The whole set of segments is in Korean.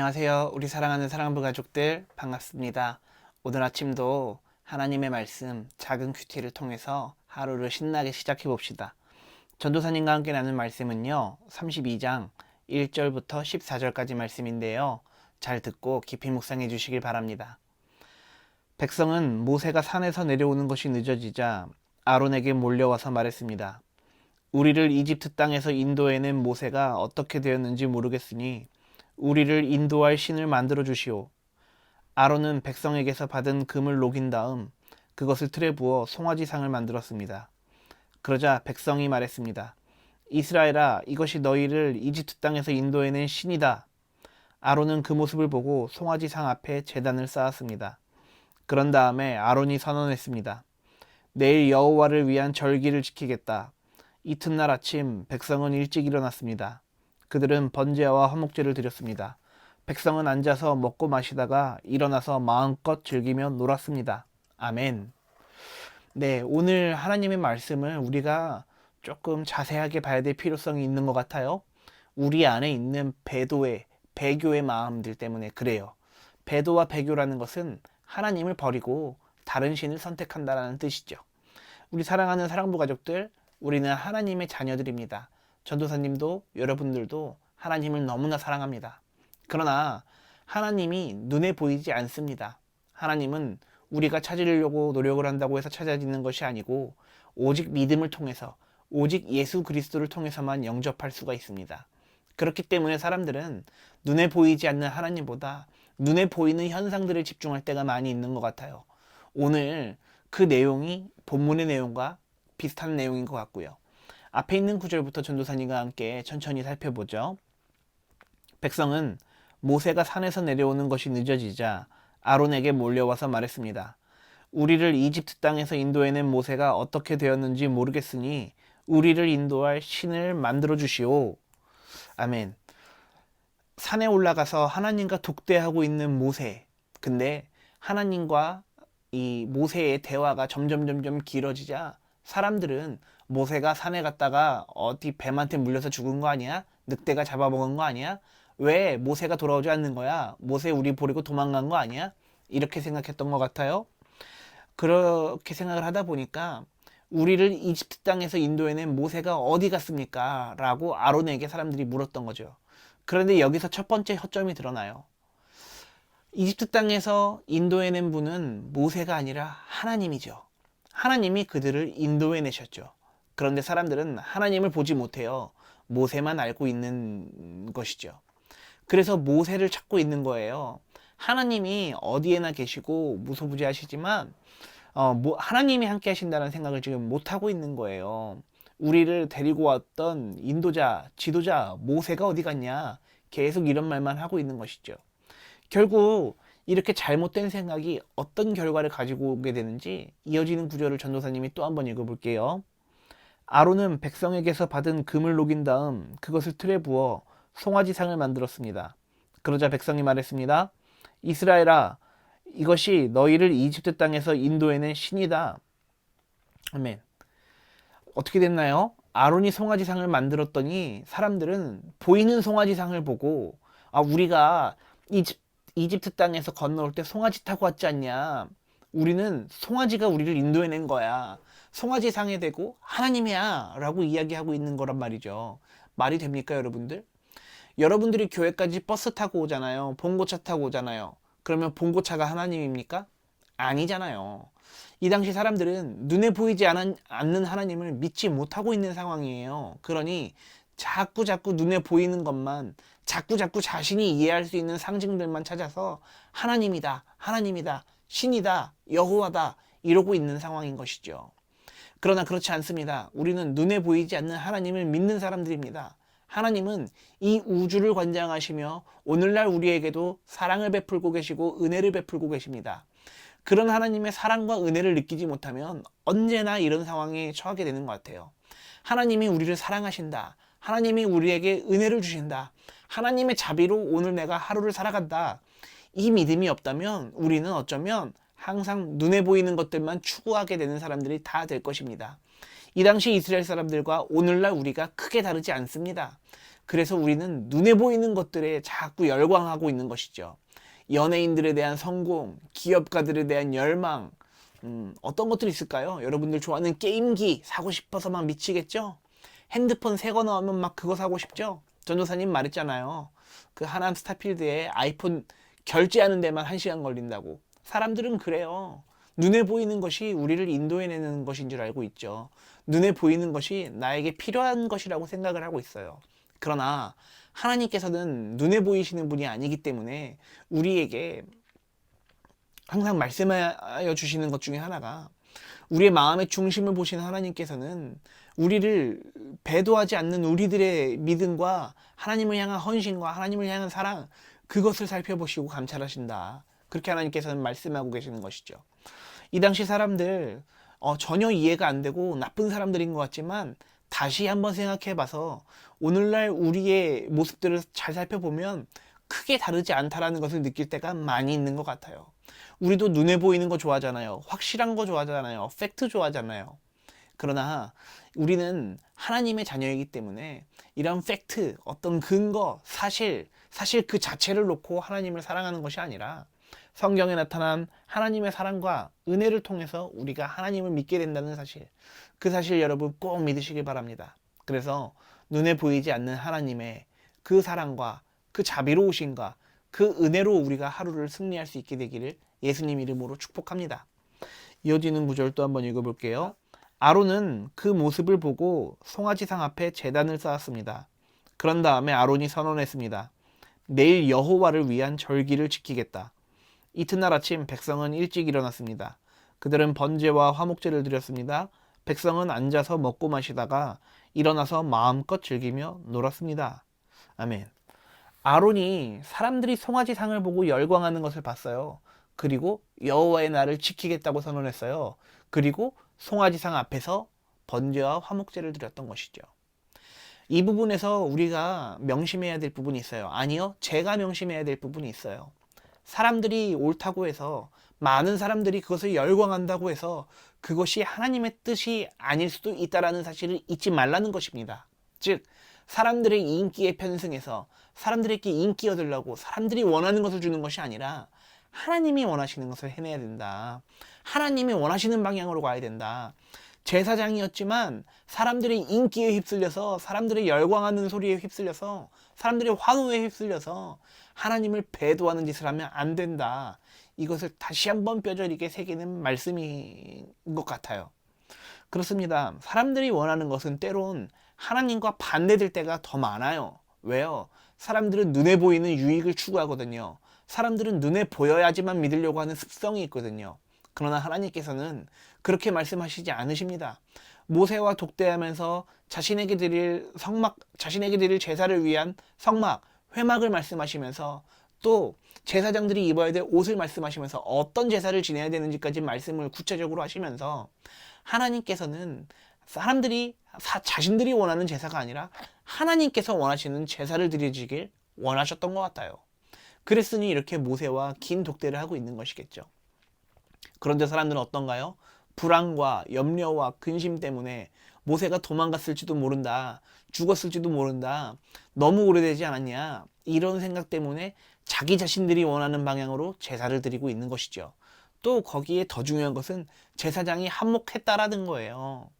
안녕하세요. 우리 사랑하는 사랑부 가족들 반갑습니다. 오늘 아침도 하나님의 말씀 작은 큐티를 통해서 하루를 신나게 시작해 봅시다. 전도사님과 함께 나눈 말씀은요. 32장 1절부터 14절까지 말씀인데요. 잘 듣고 깊이 묵상해 주시길 바랍니다. 백성은 모세가 산에서 내려오는 것이 늦어지자 아론에게 몰려와서 말했습니다. 우리를 이집트 땅에서 인도해낸 모세가 어떻게 되었는지 모르겠으니 우리를 인도할 신을 만들어 주시오. 아론은 백성에게서 받은 금을 녹인 다음 그것을 틀에 부어 송아지상을 만들었습니다. 그러자 백성이 말했습니다. 이스라엘아, 이것이 너희를 이집트 땅에서 인도해낸 신이다. 아론은 그 모습을 보고 송아지상 앞에 제단을 쌓았습니다. 그런 다음에 아론이 선언했습니다. 내일 여호와를 위한 절기를 지키겠다. 이튿날 아침 백성은 일찍 일어났습니다. 그들은 번제와 화목제를 드렸습니다. 백성은 앉아서 먹고 마시다가 일어나서 마음껏 즐기며 놀았습니다. 아멘. 네, 오늘 하나님의 말씀을 우리가 조금 자세하게 봐야 될 필요성이 있는 것 같아요. 우리 안에 있는 배도의, 배교의 마음들 때문에 그래요. 배도와 배교라는 것은 하나님을 버리고 다른 신을 선택한다라는 뜻이죠. 우리 사랑하는 사랑부 가족들, 우리는 하나님의 자녀들입니다. 전도사님도 여러분들도 하나님을 너무나 사랑합니다. 그러나 하나님이 눈에 보이지 않습니다. 하나님은 우리가 찾으려고 노력을 한다고 해서 찾아지는 것이 아니고 오직 믿음을 통해서 오직 예수 그리스도를 통해서만 영접할 수가 있습니다. 그렇기 때문에 사람들은 눈에 보이지 않는 하나님보다 눈에 보이는 현상들에 집중할 때가 많이 있는 것 같아요. 오늘 그 내용이 본문의 내용과 비슷한 내용인 것 같고요. 앞에 있는 구절부터 전도사님과 함께 천천히 살펴보죠. 백성은 모세가 산에서 내려오는 것이 늦어지자 아론에게 몰려와서 말했습니다. 우리를 이집트 땅에서 인도해낸 모세가 어떻게 되었는지 모르겠으니 우리를 인도할 신을 만들어 주시오. 아멘. 산에 올라가서 하나님과 독대하고 있는 모세. 근데 하나님과 이 모세의 대화가 점점 점점 길어지자 사람들은 모세가 산에 갔다가 어디 뱀한테 물려서 죽은 거 아니야? 늑대가 잡아먹은 거 아니야? 왜 모세가 돌아오지 않는 거야? 모세 우리 버리고 도망간 거 아니야? 이렇게 생각했던 것 같아요. 그렇게 생각을 하다 보니까 우리를 이집트 땅에서 인도해낸 모세가 어디 갔습니까? 라고 아론에게 사람들이 물었던 거죠. 그런데 여기서 첫 번째 허점이 드러나요. 이집트 땅에서 인도해낸 분은 모세가 아니라 하나님이죠. 하나님이 그들을 인도해 내셨죠. 그런데 사람들은 하나님을 보지 못해요. 모세만 알고 있는 것이죠. 그래서 모세를 찾고 있는 거예요. 하나님이 어디에나 계시고 무소부지하시지만 어, 뭐 하나님이 함께 하신다는 생각을 지금 못 하고 있는 거예요. 우리를 데리고 왔던 인도자, 지도자 모세가 어디 갔냐? 계속 이런 말만 하고 있는 것이죠. 결국 이렇게 잘못된 생각이 어떤 결과를 가지고 오게 되는지 이어지는 구절을 전도사님이 또 한번 읽어볼게요. 아론은 백성에게서 받은 금을 녹인 다음 그것을 틀에 부어 송아지상을 만들었습니다. 그러자 백성이 말했습니다. 이스라엘아, 이것이 너희를 이집트 땅에서 인도해낸 신이다. 아멘. 어떻게 됐나요? 아론이 송아지상을 만들었더니 사람들은 보이는 송아지상을 보고 아 우리가 이집, 이집트 땅에서 건너올 때 송아지 타고 왔지 않냐? 우리는 송아지가 우리를 인도해낸 거야. 송아지 상에 대고 하나님이야 라고 이야기하고 있는 거란 말이죠. 말이 됩니까 여러분들? 여러분들이 교회까지 버스 타고 오잖아요. 봉고차 타고 오잖아요. 그러면 봉고차가 하나님입니까? 아니잖아요. 이 당시 사람들은 눈에 보이지 않는 하나님을 믿지 못하고 있는 상황이에요. 그러니 자꾸 자꾸 눈에 보이는 것만 자꾸 자꾸 자신이 이해할 수 있는 상징들만 찾아서 하나님이다, 하나님이다, 신이다, 여호와다 이러고 있는 상황인 것이죠. 그러나 그렇지 않습니다. 우리는 눈에 보이지 않는 하나님을 믿는 사람들입니다. 하나님은 이 우주를 관장하시며 오늘날 우리에게도 사랑을 베풀고 계시고 은혜를 베풀고 계십니다. 그런 하나님의 사랑과 은혜를 느끼지 못하면 언제나 이런 상황에 처하게 되는 것 같아요. 하나님이 우리를 사랑하신다. 하나님이 우리에게 은혜를 주신다. 하나님의 자비로 오늘 내가 하루를 살아간다. 이 믿음이 없다면 우리는 어쩌면 항상 눈에 보이는 것들만 추구하게 되는 사람들이 다 될 것입니다. 이 당시 이스라엘 사람들과 오늘날 우리가 크게 다르지 않습니다. 그래서 우리는 눈에 보이는 것들에 자꾸 열광하고 있는 것이죠. 연예인들에 대한 성공, 기업가들에 대한 열망, 음, 어떤 것들이 있을까요? 여러분들 좋아하는 게임기 사고 싶어서 막 미치겠죠? 핸드폰 새 거 나오면 막 그거 사고 싶죠? 전도사님 말했잖아요. 그 하남 스타필드에 아이폰 결제하는 데만 한시간 걸린다고. 사람들은 그래요. 눈에 보이는 것이 우리를 인도해내는 것인 줄 알고 있죠. 눈에 보이는 것이 나에게 필요한 것이라고 생각을 하고 있어요. 그러나 하나님께서는 눈에 보이시는 분이 아니기 때문에 우리에게 항상 말씀하여 주시는 것 중에 하나가 우리의 마음의 중심을 보시는 하나님께서는 우리를 배도하지 않는 우리들의 믿음과 하나님을 향한 헌신과 하나님을 향한 사랑 그것을 살펴보시고 감찰하신다. 그렇게 하나님께서는 말씀하고 계시는 것이죠. 이 당시 사람들 어, 전혀 이해가 안 되고 나쁜 사람들인 것 같지만 다시 한번 생각해 봐서 오늘날 우리의 모습들을 잘 살펴보면 크게 다르지 않다라는 것을 느낄 때가 많이 있는 것 같아요. 우리도 눈에 보이는 거 좋아하잖아요. 확실한 거 좋아하잖아요. 팩트 좋아하잖아요. 그러나 우리는 하나님의 자녀이기 때문에 이런 팩트, 어떤 근거, 사실, 사실 그 자체를 놓고 하나님을 사랑하는 것이 아니라 성경에 나타난 하나님의 사랑과 은혜를 통해서 우리가 하나님을 믿게 된다는 사실. 그 사실 여러분 꼭 믿으시길 바랍니다. 그래서 눈에 보이지 않는 하나님의 그 사랑과 그 자비로우신과 그 은혜로 우리가 하루를 승리할 수 있게 되기를 예수님 이름으로 축복합니다. 이어지는 구절 또 한번 읽어볼게요. 아론은 그 모습을 보고 송아지상 앞에 제단을 쌓았습니다. 그런 다음에 아론이 선언했습니다. 내일 여호와를 위한 절기를 지키겠다. 이튿날 아침 백성은 일찍 일어났습니다. 그들은 번제와 화목제를 드렸습니다. 백성은 앉아서 먹고 마시다가 일어나서 마음껏 즐기며 놀았습니다. 아멘. 아론이 사람들이 송아지상을 보고 열광하는 것을 봤어요. 그리고 여호와의 날을 지키겠다고 선언했어요. 그리고 송아지상 앞에서 번제와 화목제를 드렸던 것이죠. 이 부분에서 우리가 명심해야 될 부분이 있어요. 아니요, 제가 명심해야 될 부분이 있어요. 사람들이 옳다고 해서 많은 사람들이 그것을 열광한다고 해서 그것이 하나님의 뜻이 아닐 수도 있다라는 사실을 잊지 말라는 것입니다. 즉, 사람들의 인기에 편승해서 사람들에게 인기 얻으려고 사람들이 원하는 것을 주는 것이 아니라 하나님이 원하시는 것을 해내야 된다. 하나님이 원하시는 방향으로 가야 된다. 제사장이었지만 사람들의 인기에 휩쓸려서 사람들의 열광하는 소리에 휩쓸려서 사람들의 환호에 휩쓸려서 하나님을 배도하는 짓을 하면 안 된다. 이것을 다시 한번 뼈저리게 새기는 말씀인 것 같아요. 그렇습니다. 사람들이 원하는 것은 때론 하나님과 반대될 때가 더 많아요. 왜요? 사람들은 눈에 보이는 유익을 추구하거든요. 사람들은 눈에 보여야지만 믿으려고 하는 습성이 있거든요. 그러나 하나님께서는 그렇게 말씀하시지 않으십니다. 모세와 독대하면서 자신에게 드릴 성막, 자신에게 드릴 제사를 위한 성막, 회막을 말씀하시면서 또 제사장들이 입어야 될 옷을 말씀하시면서 어떤 제사를 지내야 되는지까지 말씀을 구체적으로 하시면서 하나님께서는 사람들이 사, 자신들이 원하는 제사가 아니라 하나님께서 원하시는 제사를 드리지길 원하셨던 것 같아요. 그랬으니 이렇게 모세와 긴 독대를 하고 있는 것이겠죠. 그런데 사람들은 어떤가요? 불안과 염려와 근심 때문에 모세가 도망갔을지도 모른다. 죽었을지도 모른다. 너무 오래되지 않았냐. 이런 생각 때문에 자기 자신들이 원하는 방향으로 제사를 드리고 있는 것이죠. 또 거기에 더 중요한 것은 제사장이 한몫했다라는 거예요.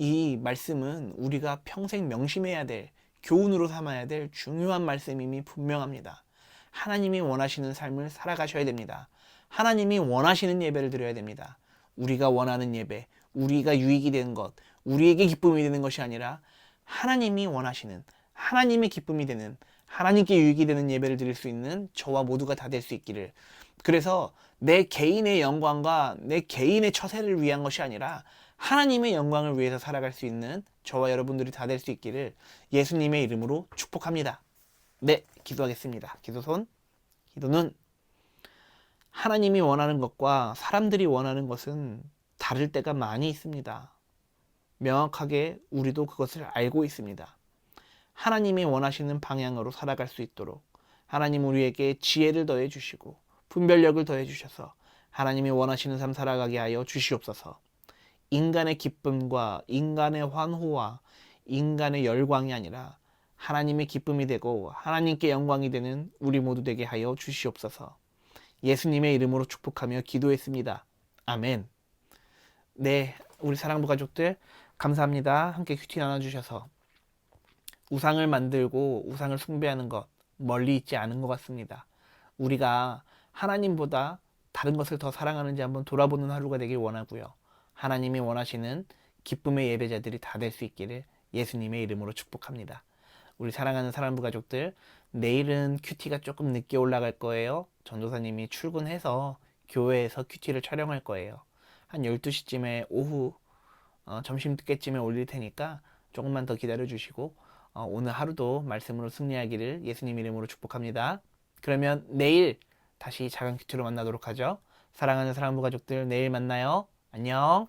이 말씀은 우리가 평생 명심해야 될 교훈으로 삼아야 될 중요한 말씀임이 분명합니다. 하나님이 원하시는 삶을 살아가셔야 됩니다. 하나님이 원하시는 예배를 드려야 됩니다. 우리가 원하는 예배, 우리가 유익이 되는 것, 우리에게 기쁨이 되는 것이 아니라 하나님이 원하시는 하나님의 기쁨이 되는 하나님께 유익이 되는 예배를 드릴 수 있는 저와 모두가 다 될 수 있기를. 그래서 내 개인의 영광과 내 개인의 처세를 위한 것이 아니라 하나님의 영광을 위해서 살아갈 수 있는 저와 여러분들이 다 될 수 있기를 예수님의 이름으로 축복합니다. 네, 기도하겠습니다. 기도손, 기도는 하나님이 원하는 것과 사람들이 원하는 것은 다를 때가 많이 있습니다. 명확하게 우리도 그것을 알고 있습니다. 하나님이 원하시는 방향으로 살아갈 수 있도록 하나님 우리에게 지혜를 더해 주시고 분별력을 더해 주셔서 하나님이 원하시는 삶 살아가게 하여 주시옵소서. 인간의 기쁨과 인간의 환호와 인간의 열광이 아니라 하나님의 기쁨이 되고 하나님께 영광이 되는 우리 모두 되게 하여 주시옵소서. 예수님의 이름으로 축복하며 기도했습니다. 아멘. 네, 우리 사랑부 가족들 감사합니다. 함께 큐티 나눠주셔서 우상을 만들고 우상을 숭배하는 것 멀리 있지 않은 것 같습니다. 우리가 하나님보다 다른 것을 더 사랑하는지 한번 돌아보는 하루가 되길 원하고요. 하나님이 원하시는 기쁨의 예배자들이 다 될 수 있기를 예수님의 이름으로 축복합니다. 우리 사랑하는 사랑부 가족들, 내일은 큐티가 조금 늦게 올라갈 거예요. 전도사님이 출근해서 교회에서 큐티를 촬영할 거예요. 한 12시쯤에 오후 어, 점심 때쯤에 올릴 테니까 조금만 더 기다려 주시고 어, 오늘 하루도 말씀으로 승리하기를 예수님 이름으로 축복합니다. 그러면 내일 다시 작은 큐티로 만나도록 하죠. 사랑하는 사랑부 가족들 내일 만나요. 안녕.